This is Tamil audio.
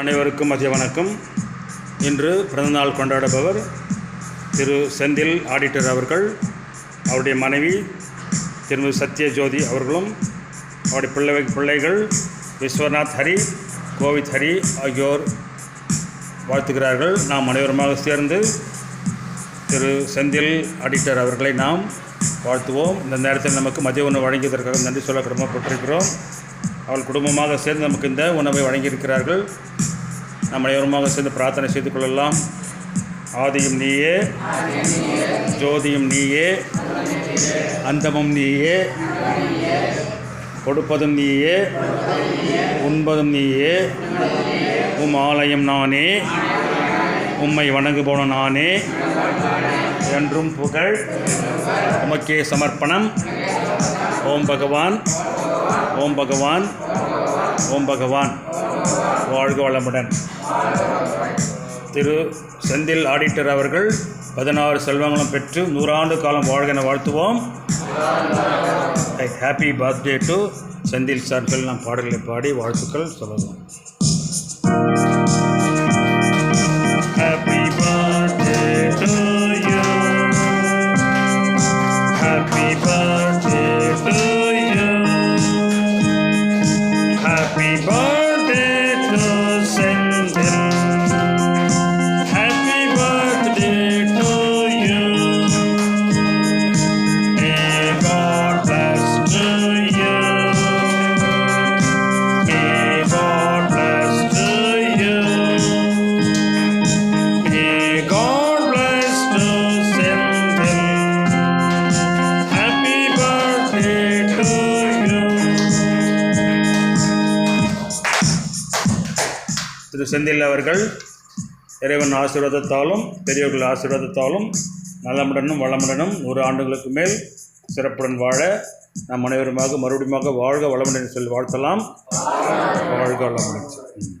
அனைவருக்கும் மதிய வணக்கம். இன்று பிறந்தநாள் கொண்டாடுபவர் திரு செந்தில் ஆடிட்டர் அவர்கள் அவருடைய மனைவி திருமதி சத்ய ஜோதி அவர்களும் அவருடைய பிள்ளை பிள்ளைகள் விஸ்வநாத் ஹரி கோவித் ஹரி ஆகியோர் வாழ்த்துகிறார்கள். நாம் அனைவருமாக சேர்ந்து திரு செந்தில் ஆடிட்டர் அவர்களை நாம் வாழ்த்துவோம். இந்த நேரத்தில் நமக்கு மதிய உணவு வழங்கியதற்காக நன்றி சொல்ல கடமைப்பட்டிருக்கிறோம். அவள் குடும்பமாக சேர்ந்து நமக்கு இந்த உணவை வழங்கியிருக்கிறார்கள். நம்ம அனைவருமாக சேர்ந்து பிரார்த்தனை செய்து கொள்ளலாம். ஆதியும் நீயே ஜோதியும் நீயே அந்தமும் நீயே கொடுப்பதும் நீயே உண்பதும் நீயே உம் ஆலயம் நானே உம்மை வணங்குபோன நானே என்றும் புகழ் உமக்கே சமர்ப்பணம். ஓம் பகவான் ஓம் பகவான் ஓம் பகவான். வாழ்க வளமுடன். திரு செந்தில் ஆடிட்டர் அவர்கள் பதினாறு செல்வங்களும் பெற்று நூறாண்டு காலம் வாழ்க என வாழ்த்துவோம். ஹாப்பி பர்த்டே டு செந்தில் சார்கள். நாம் பாடல்களை பாடி வாழ்த்துக்கள் சொல்லலாம் திரு செந்தில் அவர்கள் இறைவன் ஆசீர்வாதத்தாலும் பெரியவர்கள் ஆசீர்வாதத்தாலும் நலமுடனும் வளமுடனும் நூறு ஆண்டுகளுக்கு மேல் சிறப்புடன் வாழ நம் அனைவருமாக மறுபடியும் வாழ்க வளமுடன் சொல்லி வாழ்த்தலாம். வாழ்க வளமுடன்.